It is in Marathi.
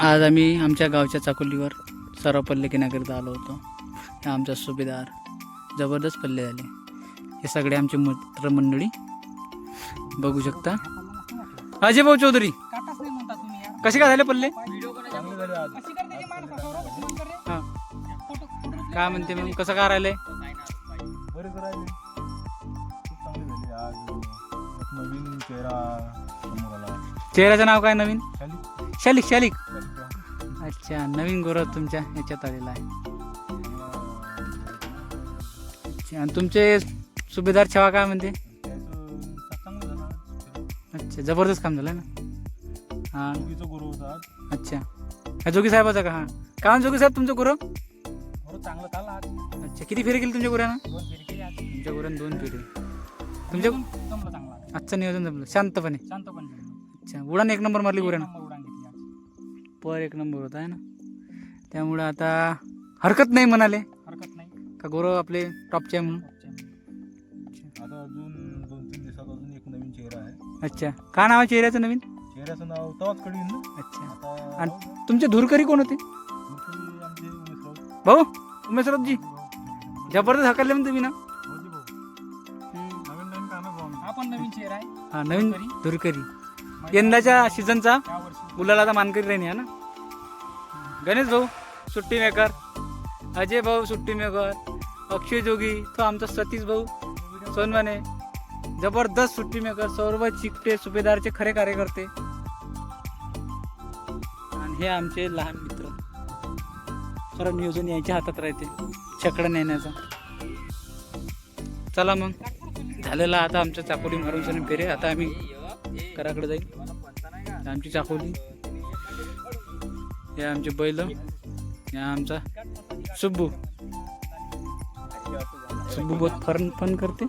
आज आम्ही आमच्या गावच्या चाकोलीवर सर्व पल्ले घेण्याकरिता आलो होतो. हे आमचा सुभेदार जबरदस्त पल्ले झाले. हे सगळे आमचे मित्रमंडळी बघू शकता. अजय भाऊ चौधरी कसे काय झाले पल्ले? हां. काय म्हणते मग? कसं काय राहिले? चेहऱ्याचं नाव काय नवीन? शालिक शालिक. अच्छा नवीन गोरं तुमच्या याच्यात आलेला आहे. अच्छा आणि तुमचे सुभेदार छवा काय म्हणते? अच्छा जबरदस्त काम झालं ना? हां. गुरु होता अच्छा. हा जोगी साहेबाचा का? हां. का जोगी साहेब तुमचं गुरं? चांगलं चाललं आज. अच्छा किती फेरी केली तुमच्या गुऱ्यानं तुमच्या गुऱ्यानं दोन फेरी. तुमच्या जमलं चांगलं आज. आजचं नियोजन जमलं. शांतपणे. शांतपणे. अच्छा उडान एक नंबर मारली गुऱ्यानं पर एक नंबर होता आहे ना त्यामुळं आता हरकत नाही म्हणाले हरकत नाही का गोरं आपले टॉपचे आहे म्हणून आता अजून दोन तीन दिवसात अजून एक नवीन चेहरा आहे अच्छा का नाव आहे चेहऱ्याचं नवीन चेहऱ्याचं नाव तवाच कळीन ना अच्छा आता आणि-. तुमचे धुरकरी कोण होते आमचे उमेश राऊत. भाऊ उमेश राऊतजी भाऊ. जबरदस्त हाकलले म्हणते तुम्ही ना भाऊजी भाऊ. नवीन नवीन कामं भाऊ आमचे. हा पण नवीन चेहरा आहे हा नवीन धुरकरी. यंदाच्या सीझनचा या वर्षी आता मानकरी राहिनी आहे ना गणेश भाऊ सुट्टी मेकर. अजय भाऊ सुट्टी मेकर. अक्षय जोगी तो आमचा सतीश भाऊ सोनवाने जबरदस्त सुट्टी मेकर सौरभ चिकटे सुभेदारचे खरे कार्यकर्ते. आणि हे आमचे लहान मित्र. सर्व नियोजन यायच्या हातात राहते छकडं नेण्याचा. चला मग. झालेला आता आमचं चाकोली मारून सण फेरे. आता आम्ही घराकडे जाईल. आमची चाकोली. हे आमचे बैल. हे आमचा सुब्बू. सुब्बू बहुत फन फन करते.